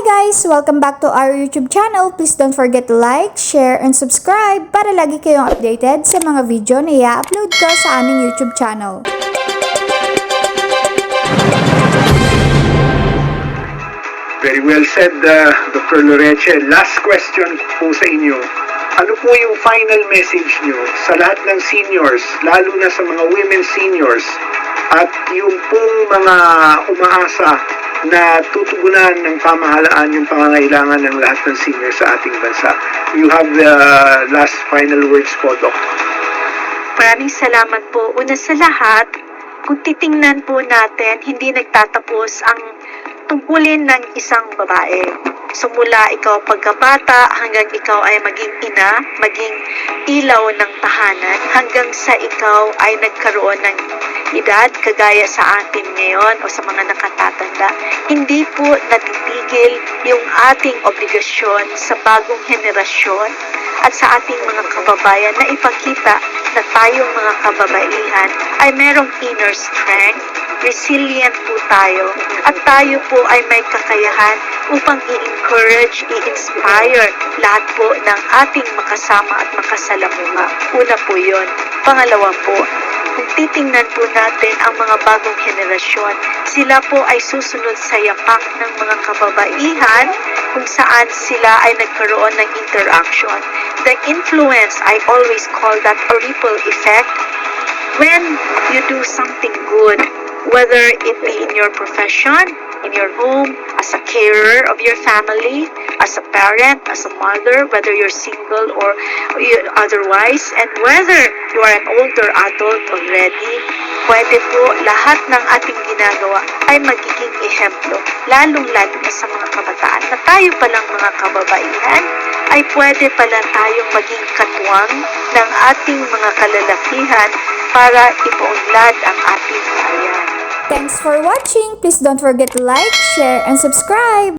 guys! Welcome back to our YouTube channel. Please don't forget to like, share, and subscribe para lagi kayong updated sa mga video na i-upload ko sa aming YouTube channel. Very well said, uh, Dr. Loreche. Last question po sa inyo. Ano po yung final message nyo sa lahat ng seniors, lalo na sa mga women seniors, at yung pong mga umaasa na tutugunan ng pamahalaan yung pangangailangan ng lahat ng seniors sa ating bansa? You have the last final words po, Doc. Maraming salamat po. Una sa lahat, kung titingnan po natin, hindi nagtatapos ang tungkulin ng isang babae. So mula ikaw pagkabata hanggang ikaw ay maging ina, maging ilaw ng tahanan, hanggang sa ikaw ay nagkaroon ng edad kagaya sa atin ngayon o sa mga nakatatanda. Hindi po natitigil yung ating obligasyon sa bagong henerasyon at sa ating mga kababayan na ipakita na tayong mga kababaihan ay merong inner strength, resilient po tayo, at tayo po ay may kakayahan upang i-encourage, i-inspire lahat po ng ating makasama at makasalamuha. Una po yon. Pangalawa po, kung titingnan po natin ang mga bagong henerasyon, sila po ay susunod sa yapak ng mga kababaihan kung saan sila ay nagkaroon ng interaction. The influence, I always call that a ripple effect, when you do something good, whether it be in your profession, in your home, as a carer of your family, as a parent, as a mother, whether you're single or otherwise, and whether you are an older adult already, pwede po lahat ng ating ginagawa ay magiging ehemplo, lalong-lalo na sa mga kabataan na tayo palang mga kababaihan ay pwede pala tayong maging katuwang ng ating mga kalalakihan para ipaunlad ang ating bayan. Thanks for watching! Please don't forget to like, share, and subscribe!